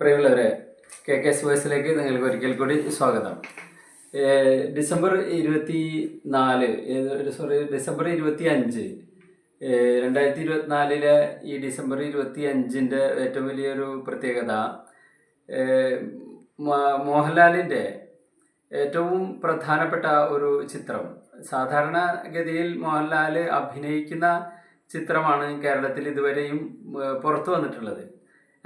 പ്രിയമുള്ളവരെ K K S വോയ്സിലേക്ക് നിങ്ങൾക്ക് ഒരിക്കൽ കൂടി സ്വാഗതം ഡിസംബർ ഇരുപത്തി നാല് സോറി ഡിസംബർ ഇരുപത്തി അഞ്ച് രണ്ടായിരത്തി ഇരുപത്തിനാലിലെ ഈ ഡിസംബർ ഇരുപത്തി അഞ്ചിന്റെ ഏറ്റവും വലിയൊരു പ്രത്യേകത മോഹൻലാലിന്റെ ഏറ്റവും പ്രധാനപ്പെട്ട ഒരു ചിത്രം. സാധാരണഗതിയിൽ മോഹൻലാൽ അഭിനയിക്കുന്ന ചിത്രമാണ് കേരളത്തിൽ ഇതുവരെയും പുറത്തു വന്നിട്ടുള്ളത്.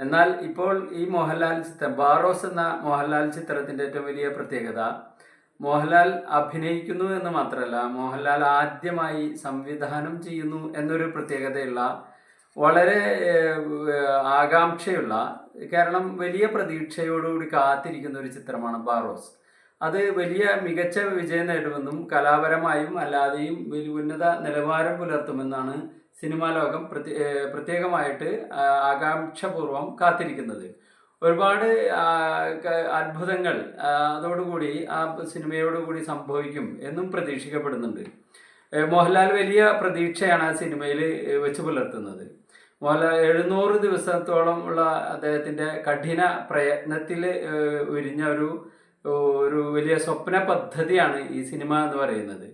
എന്നാൽ ഇപ്പോൾ ഈ മോഹൻലാൽ ചിത്രം ബാറോസ് എന്ന മോഹൻലാൽ ചിത്രത്തിന്റെ ഏറ്റവും വലിയ പ്രത്യേകത മോഹൻലാൽ അഭിനയിക്കുന്നു എന്ന് മാത്രമല്ല മോഹൻലാൽ ആദ്യമായി സംവിധാനം ചെയ്യുന്നു എന്നൊരു പ്രത്യേകതയുള്ള വളരെ ആകാംക്ഷയുള്ള കാരണം വലിയ പ്രതീക്ഷയോടുകൂടി കാത്തിരിക്കുന്ന ഒരു ചിത്രമാണ് ബാറോസ്. അത് വലിയ മികച്ച വിജയം നേടുമെന്നും കലാപരമായും അല്ലാതെയും വലിയ ഉന്നത നിലവാരം പുലർത്തുമെന്നാണ് സിനിമാ ലോകം പ്രത്യ പ്രത്യേകമായിട്ട് ആകാംക്ഷപൂർവം കാത്തിരിക്കുന്നത്. ഒരുപാട് അത്ഭുതങ്ങൾ അതോടുകൂടി ആ സിനിമയോടുകൂടി സംഭവിക്കും എന്നും പ്രതീക്ഷിക്കപ്പെടുന്നുണ്ട്. മോഹൻലാൽ വലിയ പ്രതീക്ഷയാണ് ആ സിനിമയിൽ വെച്ച് പുലർത്തുന്നത്. മോഹൻലാൽ എഴുന്നൂറ് ദിവസത്തോളം ഉള്ള അദ്ദേഹത്തിന്റെ കഠിന പ്രയത്നത്തിൽ ഉരിഞ്ഞ ഒരു ഒരു വലിയ സ്വപ്ന പദ്ധതിയാണ് ഈ സിനിമ എന്ന് പറയുന്നത്.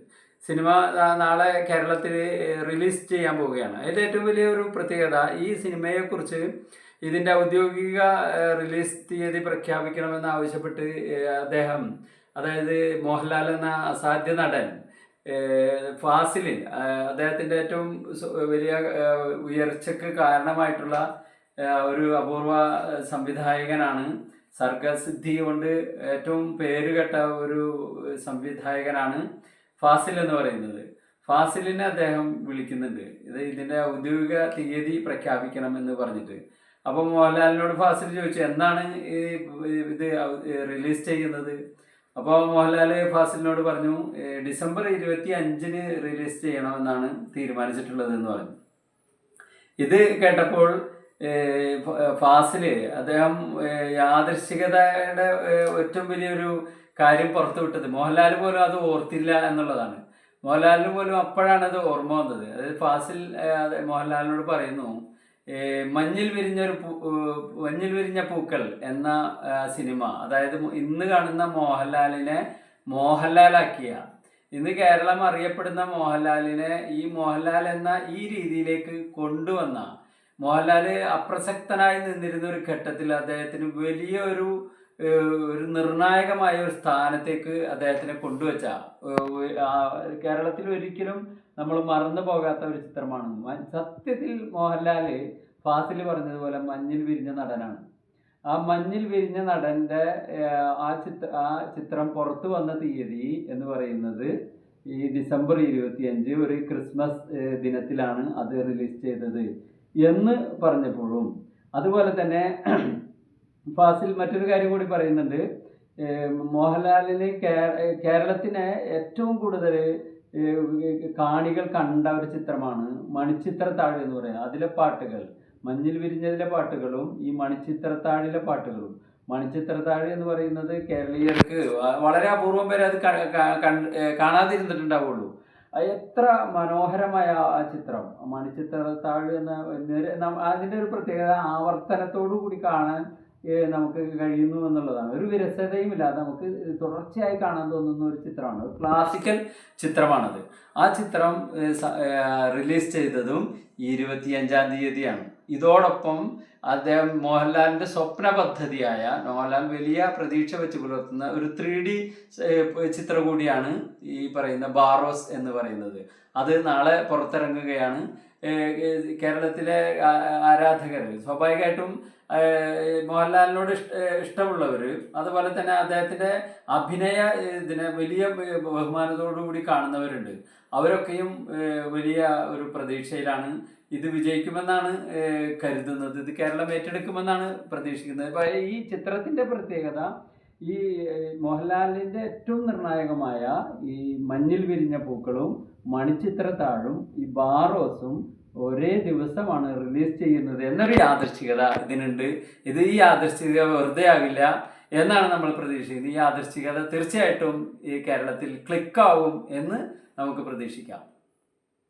സിനിമ നാളെ കേരളത്തിൽ റിലീസ് ചെയ്യാൻ പോവുകയാണ്. അതിന്റെ ഏറ്റവും വലിയ ഒരു പ്രത്യേകത ഈ സിനിമയെക്കുറിച്ച് ഇതിന്റെ ഔദ്യോഗിക റിലീസ് തീയതി പ്രഖ്യാപിക്കണമെന്ന് ആവശ്യപ്പെട്ട് അദ്ദേഹം അതായത് മോഹൻലാൽ എന്ന അസാധ്യ നടൻ ഫാസിൽ അദ്ദേഹത്തിന്റെ ഏറ്റവും വലിയ ഉയർച്ചയ്ക്ക് കാരണമായിട്ടുള്ള ഒരു അപൂർവ സംവിധായകനാണ് സർഗസിദ്ധി കൊണ്ട് ഏറ്റവും പേരുകെട്ട ഒരു സംവിധായകനാണ് ഫാസിൽ എന്ന് പറയുന്നത്. ഫാസിലിനെ അദ്ദേഹം വിളിക്കുന്നുണ്ട്. ഇത് ഇതിന്റെ ഔദ്യോഗിക തീയതി പ്രഖ്യാപിക്കണം എന്ന് പറഞ്ഞിട്ട്. അപ്പോൾ മോഹൻലാലിനോട് ഫാസിൽ ചോദിച്ചു എന്നാണ് ഈ ഇത് റിലീസ് ചെയ്യുന്നത്? അപ്പോൾ മോഹൻലാൽ ഫാസിലിനോട് പറഞ്ഞു ഡിസംബർ ഇരുപത്തി അഞ്ചിന് റിലീസ് ചെയ്യണമെന്നാണ് തീരുമാനിച്ചിട്ടുള്ളത് എന്ന് പറഞ്ഞു. ഇത് കേട്ടപ്പോൾ ഫാസിൽ അദ്ദേഹം യാദൃശികതയുടെ ഏറ്റവും വലിയൊരു കാര്യം പുറത്തു വിട്ടത്. മോഹൻലാൽ പോലും അത് ഓർത്തില്ല എന്നുള്ളതാണ്. മോഹൻലാലിന് പോലും അപ്പോഴാണ് അത് ഓർമ്മ വന്നത്. അതായത് ഫാസിൽ മോഹൻലാലിനോട് പറയുന്നു മഞ്ഞിൽ വിരിഞ്ഞൊരു മഞ്ഞിൽ വിരിഞ്ഞ പൂക്കൾ എന്ന സിനിമ അതായത് ഇന്ന് കാണുന്ന മോഹൻലാലിനെ മോഹൻലാലാക്കിയ ഇന്ന് കേരളം അറിയപ്പെടുന്ന മോഹൻലാലിനെ ഈ മോഹൻലാൽ എന്ന ഈ രീതിയിലേക്ക് കൊണ്ടുവന്ന മോഹൻലാൽ അപ്രസക്തനായി നിന്നിരുന്ന ഒരു ഘട്ടത്തിൽ അദ്ദേഹത്തിന് വലിയൊരു ഒരു നിർണായകമായ ഒരു സ്ഥാനത്തേക്ക് അദ്ദേഹത്തിനെ കൊണ്ടുവച്ച കേരളത്തിൽ ഒരിക്കലും നമ്മൾ മറന്നു പോകാത്ത ഒരു ചിത്രമാണ്. സത്യത്തിൽ മോഹൻലാൽ ഫാസിൽ പറഞ്ഞതുപോലെ മഞ്ഞിൽ വിരിഞ്ഞ നടനാണ്. ആ മഞ്ഞിൽ വിരിഞ്ഞ നടന്റെ ആ ചിത്ര ആ ചിത്രം പുറത്തു വന്ന തീയതി എന്ന് പറയുന്നത് ഈ ഡിസംബർ ഇരുപത്തിയഞ്ച് ഒരു ക്രിസ്മസ് ദിനത്തിലാണ് അത് റിലീസ് ചെയ്തത്. എന്ന് പറഞ്ഞപ്പോഴും അതുപോലെ തന്നെ ഫാസിൽ മറ്റൊരു കാര്യം കൂടി പറയുന്നുണ്ട്. മോഹൻലാലിന് കേരളത്തിനെ ഏറ്റവും കൂടുതൽ കാണികൾ കണ്ട ഒരു ചിത്രമാണ് മണിച്ചിത്രത്താഴ് എന്ന് പറയുന്നത്. അതിലെ പാട്ടുകൾ മഞ്ഞിൽ വിരിഞ്ഞതിലെ പാട്ടുകളും ഈ മണിച്ചിത്രത്താഴിലെ പാട്ടുകളും. മണിച്ചിത്രത്താഴ് എന്ന് പറയുന്നത് കേരളീയർക്ക് വളരെ അപൂർവം പേരെ അത് കാണാതിരുന്നിട്ടുണ്ടാവുള്ളൂ. എത്ര മനോഹരമായ ആ ചിത്രം. മണിച്ചിത്രത്താഴ് എന്ന അതിന്റെ ഒരു പ്രത്യേകത ആവർത്തനത്തോടു കൂടി കാണാൻ നമുക്ക് കഴിയുന്നു എന്നുള്ളതാണ്. ഒരു വിരസതയും ഇല്ലാതെ നമുക്ക് തുടർച്ചയായി കാണാൻ തോന്നുന്ന ഒരു ചിത്രമാണ്. ക്ലാസിക്കൽ ചിത്രമാണത്. ആ ചിത്രം റിലീസ് ചെയ്തതും ഇരുപത്തിയഞ്ചാം തീയതിയാണ്. ഇതോടൊപ്പം അദ്ദേഹം മോഹൻലാലിന്റെ സ്വപ്ന പദ്ധതിയായ മോഹൻലാൽ വലിയ പ്രതീക്ഷ വെച്ച് പുലർത്തുന്ന ഒരു ത്രീ ഡി ചിത്രം കൂടിയാണ് ഈ പറയുന്ന ബാറോസ് എന്ന് പറയുന്നത്. അത് നാളെ പുറത്തിറങ്ങുകയാണ്. കേരളത്തിലെ ആരാധകർ സ്വാഭാവികമായിട്ടും മോഹൻലാലിനോട് ഇഷ്ട ഇഷ്ടമുള്ളവർ അതുപോലെ തന്നെ അദ്ദേഹത്തിന്റെ അഭിനയ ഇതിനെ വലിയ ബഹുമാനത്തോടു കൂടി കാണുന്നവരുണ്ട്. അവരൊക്കെയും വലിയ ഒരു പ്രതീക്ഷയിലാണ്. ഇത് വിജയിക്കുമെന്നാണ് കരുതുന്നത്. ഇത് കേരളം ഏറ്റെടുക്കുമെന്നാണ് പ്രതീക്ഷിക്കുന്നത്. അപ്പോൾ ഈ ചിത്രത്തിന്റെ പ്രത്യേകത ഈ മോഹൻലാലിന്റെ ഏറ്റവും നിർണായകമായ ഈ മഞ്ഞിൽ വിരിഞ്ഞ പൂക്കളും മണിച്ചിത്രത്താഴും ഈ ബാറോസും ഒരേ ദിവസമാണ് റിലീസ് ചെയ്യുന്നത് എന്നൊരു യാദർശികത ഇതിനുണ്ട്. ഇത് ഈ യാദർശികത വെറുതെ ആകില്ല എന്നാണ് നമ്മൾ പ്രതീക്ഷിക്കുന്നത്. ഈ യാദർശികത തീർച്ചയായിട്ടും ഈ കേരളത്തിൽ ക്ലിക്കാവും എന്ന് നമുക്ക് പ്രതീക്ഷിക്കാം.